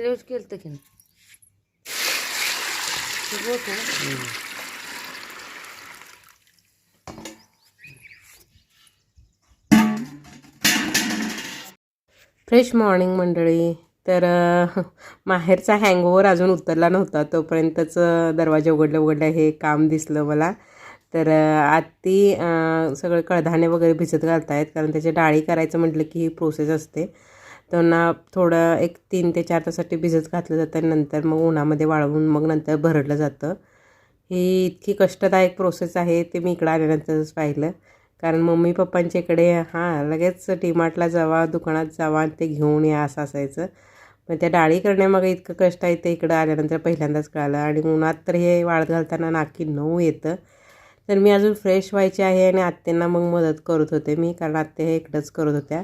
वेळेस केलं की नाही. फ्रेश मॉर्निंग मंडळी. तर माहेरचा हँगओव्हर अजून उतरला नव्हता तोपर्यंतच दरवाजा उघडलं उघडलं हे काम दिसलं मला. तर आत्ती सगळे सगळं कडधान्य वगैरे भिजत घालतायत. कारण त्याची डाळी करायचं म्हटलं की ही प्रोसेस असते. त्यांना थोडं एक तीन ते चार तासाठी भिजत घातलं जातं आणि नंतर मग उन्हामध्ये वाळवून मग नंतर भरडलं जातं. ही इतकी कष्टदायक प्रोसेस आहे ते मी इकडं आल्यानंतरच पाहिलं. कारण मम्मी पप्पांच्या इकडे हां लगेच डीमार्टला जावा दुकानात जावा आणि ते घेऊन या असं असायचं. पण त्या डाळी करण्यामागे इतकं कष्ट आहे ते इकडं आल्यानंतर पहिल्यांदाच कळालं. आणि उन्हात तर हे वाळत घालताना नाकी नऊ येतं. तर मी अजून फ्रेश व्हायचे आहे आणि आत्यांना मग मदत करत होते मी कारण आत्या हे इकडंच करत होत्या.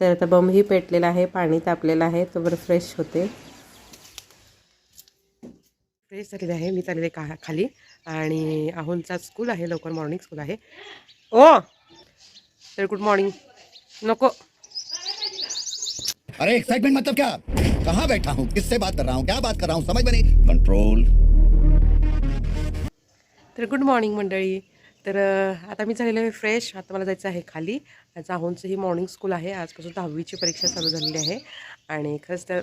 तर आता बंबही पेटलेला आहे पाणी तापलेलं आहे तो बरं फ्रेश होते. फ्रेश झालेले आहे मी चाललेले का खाली. आणि आहोंचा स्कूल आहे लवकर मॉर्निंग स्कूल आहे. ओ! तर गुड मॉर्निंग नको. अरे एक्साइटमेंट मतलब क्या? कहाँ बैठा हूँ? किससे बात कर रहा हूँ? क्या बात कर रहा हूँ? समझ में नहीं. कंट्रोल तर गुड मॉर्निंग मंडळी. तर आता मी झालेलं आहे फ्रेश. आता मला जायचं आहे खाली. आज आहोंचं ही मॉर्निंग स्कूल आहे. आजपासून दहावीची परीक्षा चालू झालेली आहे. आणि खरंच त्या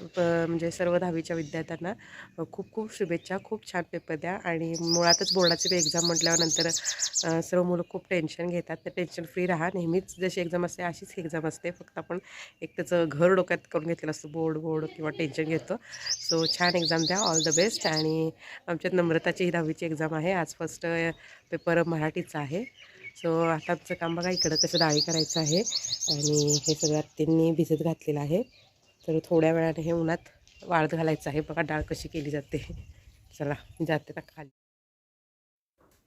म्हणजे सर्व दहावीच्या विद्यार्थ्यांना खूप खूप शुभेच्छा. खूप छान पेपर द्या. आणि मुळातच बोर्डाची एक्झाम म्हटल्यानंतर सर्व मुलं खूप टेन्शन घेतात. तर टेन्शन फ्री राहा. नेहमीच जशी एक्झाम असते अशीच एक्झाम असते. फक्त आपण एक त्याचं घर डोक्यात करून घेतलेलं असतं. बोर्ड बोर्ड किंवा टेन्शन घेतो. सो छान एक्झाम द्या. ऑल द बेस्ट आणि आमच्यात नम्रताची ही दहावीची एक्झाम आहे. आज फर्स्ट पेपर मराठीचा आहे. सो आता आमचं काम बघा इकडं कसं डाळी करायचं आहे. आणि हे सगळं त्यांनी भिजत घातलेलं आहे. तर थोड्या वेळाने हे उन्हात वाळत घालायचं आहे. बघा डाळ कशी केली जाते. चला जाते ना खाली.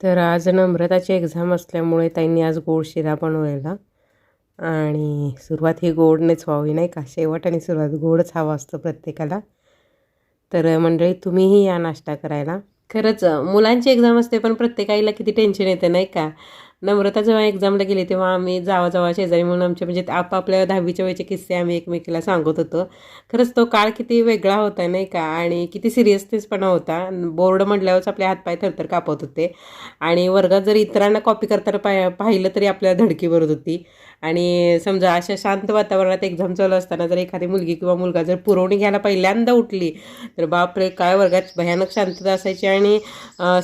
तर आज नम्रताची एक्झाम असल्यामुळे त्यांनी आज गोड शिरा बनवलेला. आणि सुरुवात ही गोडनेच व्हावी नाही का? शेवट आणि सुरुवात गोडच हवा असतो प्रत्येकाला. तर मंडळी तुम्हीही या नाश्ता करायला. खरंच मुलांची एक्झाम असते पण प्रत्येक आईला किती टेन्शन येतं नाही का? नम्रता जेव्हा एक्झामला गेली तेव्हा आम्ही जावा जावा शेजारी म्हणून आमचे म्हणजे आपापल्या दहावीच्या वेळेचे किस्से आम्ही एकमेकीला सांगत होतो. खरंच तो काळ किती वेगळा होता नाही का? आणि किती सिरियसनेसपणा होता. बोर्ड म्हटल्यावरच आपले हातपाय थरथर कापत होते. आणि वर्गात जर इतरांना कॉपी करताना पाय पाहिलं तरी आपल्याला धडकी भरत होती. आणि समजा अशा शांत वातावरणात एक्झाम चालू असताना जर एखादी मुलगी किंवा मुलगा जर पुरवणी घ्यायला पहिल्यांदा उठली तर बापरे काय वर्गात भयानक शांतता असायची आणि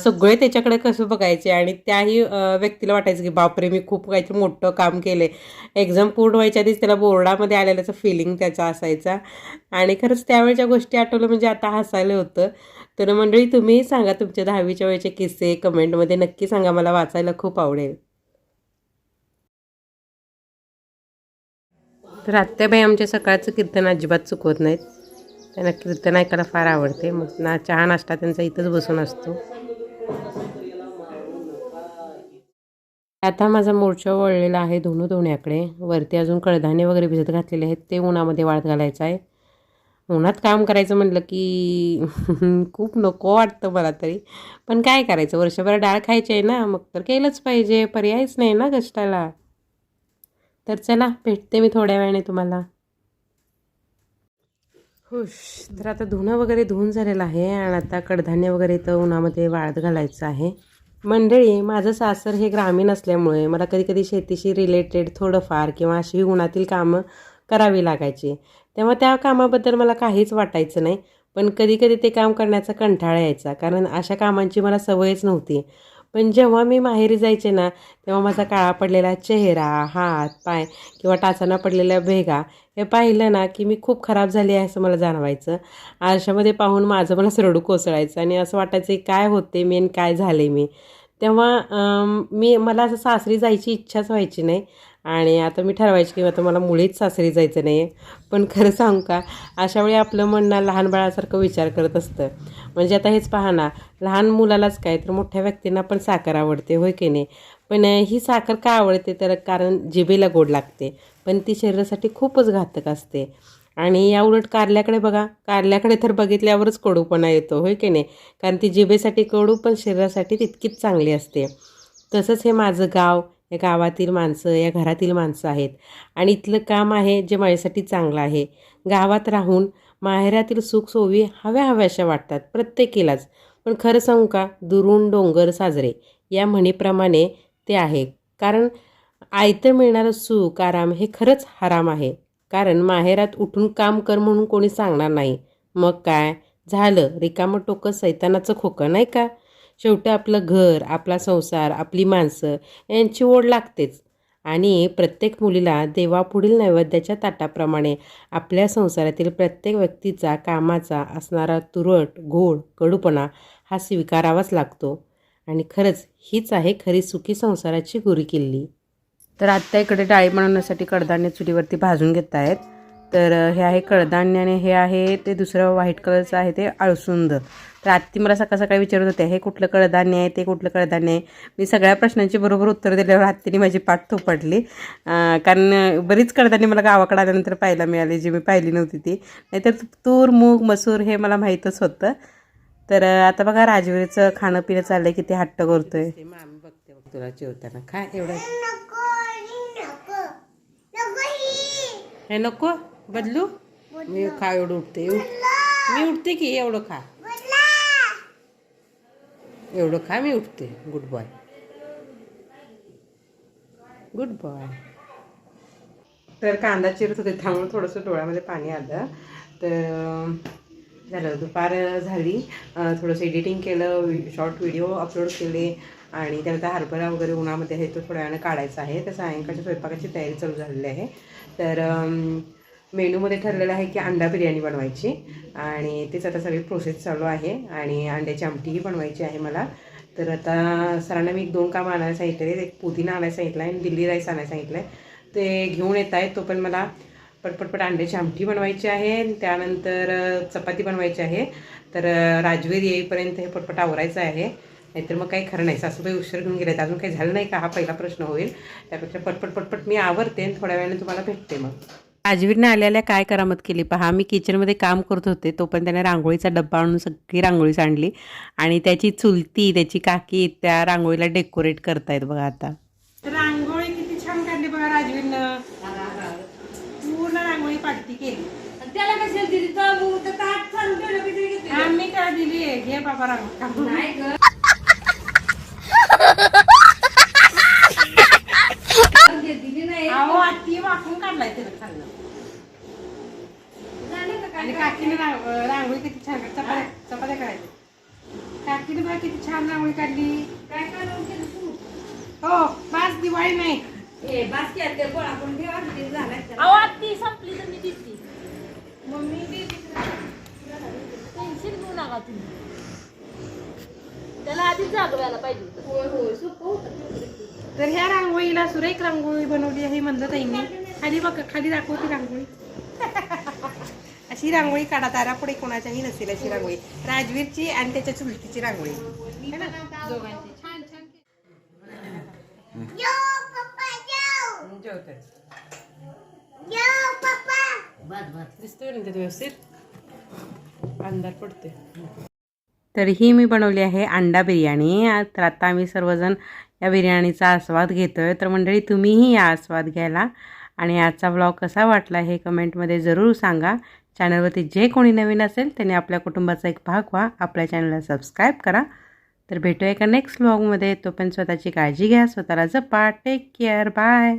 सगळे त्याच्याकडे कसं बघायचे? आणि त्याही व्यक्तीला वाटायचं की बापरे मी खूप काहीतरी मोठं काम केले एक्झाम पूर्ण व्हायच्या आधीच त्याला बोर्डामध्ये आलेल्याचं फिलिंग त्याचा असायचा. आणि खरंच त्यावेळच्या गोष्टी आठवलं म्हणजे आता हसायला होतं. तर मंडळी तुम्ही सांगा तुमच्या दहावीच्या वेळेचे किस्से कमेंटमध्ये नक्की सांगा मला वाचायला खूप आवडेल. तर आत्याबाई आमच्या सकाळचं कीर्तन अजिबात चुकवत नाहीत. त्यांना कीर्तन ऐकायला फार आवडते. मग ना चहा नाश्ता त्यांचा इथंच बसून असतो. आता माझा मोर्चा वळलेला आहे धुणं धुण्याकडे. वरती अजून कडधान्य वगैरे भिजत घातलेले आहेत. ते उन्हामध्ये वाळत घालायचं आहे. उन्हात काम करायचं म्हटलं की खूप नको वाटतं मला तरी. पण काय करायचं? वर्षभर डाळ खायची आहे ना मग तर केलंच पाहिजे. पर्यायच नाही ना कष्टाला. तर चला भेटते मी थोड्या वेळाने तुम्हाला. खुश तर आता धुणं वगैरे धुवून झालेलं आहे आणि आता कडधान्य वगैरे तर उन्हामध्ये वाळत घालायचं आहे. मंडळी माझं सासर हे ग्रामीण असल्यामुळे मला कधी कधी शेतीशी रिलेटेड थोडंफार किंवा अशी उन्हातील कामं करावी लागायची. तेव्हा त्या कामाबद्दल मला काहीच वाटायचं नाही. पण कधी कधी ते काम करण्याचा कंटाळा यायचा कारण अशा कामांची मला सवयच नव्हती. पण जेव्हा मी माहेरी जायचे ना तेव्हा माझा काळा पडलेला चेहरा हात पाय किंवा टाचाना पडलेल्या भेगा हे पाहिलं ना की मी खूप खराब झाली आहे असं मला जाणवायचं. आरशामध्ये पाहून माझं मला सरडू कोसळायचं आणि असं वाटायचं की काय होते मी आणि काय झाले मी. तेव्हा मी मला असं सासरी जायची इच्छाच व्हायची नाही. आणि आता मी ठरवायची की आता मला मुळीच सासरी जायचं नाही आहे पण खरं सांगू का अशावेळी आपलं म्हणणं लहान बाळासारखं विचार करत असतं. म्हणजे आता हेच पहा ना लहान मुलालाच काय तर मोठ्या व्यक्तींना पण साखर आवडते होय की नाही? पण ही साखर का आवडते? तर कारण जिभेला गोड लागते. पण ती शरीरासाठी खूपच घातक असते. आणि या उलट कारल्याकडे बघा. कारल्याकडे तर बघितल्यावरच कडूपणा येतो होय की नाही? कारण ती जिभेसाठी कडू पण शरीरासाठी तितकीच चांगली असते. तसंच हे माझं गाव या गावातील माणसं या घरातील माणसं आहेत. आणि इथलं काम आहे जे माझ्यासाठी चांगलं आहे. गावात राहून माहेरातील सुख सुखसोयी हव्या हव्याशा वाटतात प्रत्येकीलाच. पण खरं सांगू का? दुरून डोंगर साजरे या म्हणीप्रमाणे ते आहे. कारण आयतं मिळणारं सुख आराम हे खरंच हराम आहे. कारण माहेरात उठून काम कर म्हणून कोणी सांगणार नाही. मग काय? झालं. रिकामं टोकं सैतानाचं खोकं नाही का? शेवटी आपलं घर आपला संसार आपली माणसं यांची ओढ लागतेच. आणि प्रत्येक मुलीला देवापुढील नैवेद्याच्या ताटाप्रमाणे आपल्या संसारातील प्रत्येक व्यक्तीचा कामाचा असणारा तुरट गोड कडूपणा हा स्वीकारावाच लागतो. आणि खरंच हीच आहे खरी सुखी संसाराची गुरी किल्ली. तर आत्ता इकडे डाळी बनवण्यासाठी कडधान्य चुलीवरती भाजून घेत आहेत. तर हे आहे कडधान्य आणि हे आहे ते दुसरं व्हाईट कलरचं आहे ते अळसुंद तर आत्ती मला सकाळ सकाळी विचारत होते हे कुठलं कडधान्य आहे? ते कुठलं कडधान्य आहे? मी सगळ्या प्रश्नांची बरोबर उत्तर दिल्यावर आत्तीने माझी पाठ थोपटली. कारण बरीच कडधान्य मला गावाकडे आल्यानंतर पाहायला मिळाली जी मी पाहिली नव्हती ती. नाहीतर तूर मूग मसूर हे मला माहीतच होतं. तर आता बघा राजवीरचं खाणं पिणं चाललंय किती हट्ट करतोय. आम्ही बघते बघ तुला जेवताना काय एवढं. हे नको. बदलू? मी खा एवढं उठते मी उठते की एवढं खा? एवढं खा मी उठते गुड बॉय गुड बॉय तर कांदा चिरत होते. त्यामुळे थोडंसं डोळ्यामध्ये पाणी आलं. तर झालं. दुपार झाली. थोडंसं एडिटिंग केलं. शॉर्ट व्हिडिओ अपलोड केले. आणि त्यानंतर हरभरा वगैरे उन्हामध्ये आहे तो थोड्या वेळानं काढायचा आहे. तर सायंकाळच्या स्वयंपाकाची तयारी चालू झालेली आहे. तर मेनूमध्ये ठरलेलं आहे की अंडा बिर्याणी बनवायची. आणि तेच आता सगळी प्रोसेस चालू आहे. आणि अंड्याची आमटीही बनवायची आहे मला. तर आता सरांना मी एक दोन कामं आणायला सांगितले. एक पुदिना आणायला सांगितलं आहे आणि दिल्ली राईस आणायला सांगितलं आहे ते घेऊन येत आहेत. तो पण मला पटपटपट अंड्याची आमटी बनवायची आहे. त्यानंतर चपाती बनवायची आहे. तर राजवेर राजवीर येईपर्यंत हे पटपट आवरायचं आहे. नाहीतर मग काही खरं नाही. सासूबाई उशीर घेऊन गेले अजून काही झालं नाही का? हा पहिला प्रश्न होईल. त्यापेक्षा पटपट पटपट मी आवरते आणि थोड्या वेळाने तुम्हाला भेटते मग. राजवीरने आल्याला काय करामत केली? पहा मी किचनमध्ये काम करत होते. तोपर्यंत त्याने रांगोळीचा डब्बा आणून सगळी रांगोळी सांडली आणि त्याची चुलती त्याची काकी त्या रांगोळीला डेकोरेट करतायत बघा आता. रांगोळी किती छान काढली बघा राजवीरनं. पूर्ण रांगोळी पाठी केली. त्याला कशाला दिली? तो आम्ही काय दिली घे बाबा रांगोळी नाही ग दिली नाही अहो आत्ती वाकून काढलाय तिला चांगलं झालं का काय आणि काकीने रांग- रांगोळी किती छान काढली. चपात्या चपात्या करायच्या काकीने बघा किती छान रांगोळी काढली. काय करावं केलं तू? हो पाच दिवाळी नाही. ए बास आता गोळा करून ठेवा किती झालाय त्याला. अहो आत्ती संपली तर मी मम्मी बी घेऊ नका तुम्ही. त्याला आधीच जागवायला पाहिजे होतं. होय होय सोपं होतं. तर ह्या रांगोळीला सुरेख रांगोळी बनवली आहे म्हणलं ताईंनी खाली बघ खाली दाखवती रांगोळी. अशी रांगोळी काढा दारापुढे कोणाच्याही नसेल अशी रांगोळी राजवीरची आणि त्याच्या चुलतीची रांगोळी. है ना? दोघांची. छान छान. जेवतात. दिसतोय ना ते व्यवस्थित? अंधार पडतोय. तर ही मी बनवली आहे अंडा बिर्याणी. तर आता आम्ही सर्वजण या बिर्याणीचा आस्वाद घेतोय. तर मंडळी तुम्हीही या आस्वाद घ्यायला. आणि आजचा ब्लॉग कसा वाटला हे कमेंटमध्ये जरूर सांगा. चॅनलवरती जे कोणी नवीन असेल त्याने आपल्या कुटुंबाचा एक भाग व्हा. आपल्या चॅनलला सबस्क्राईब करा. तर भेटूया एका नेक्स्ट ब्लॉगमध्ये तोपर्यंत स्वतःची काळजी घ्या. स्वतःला जपा. Take care bye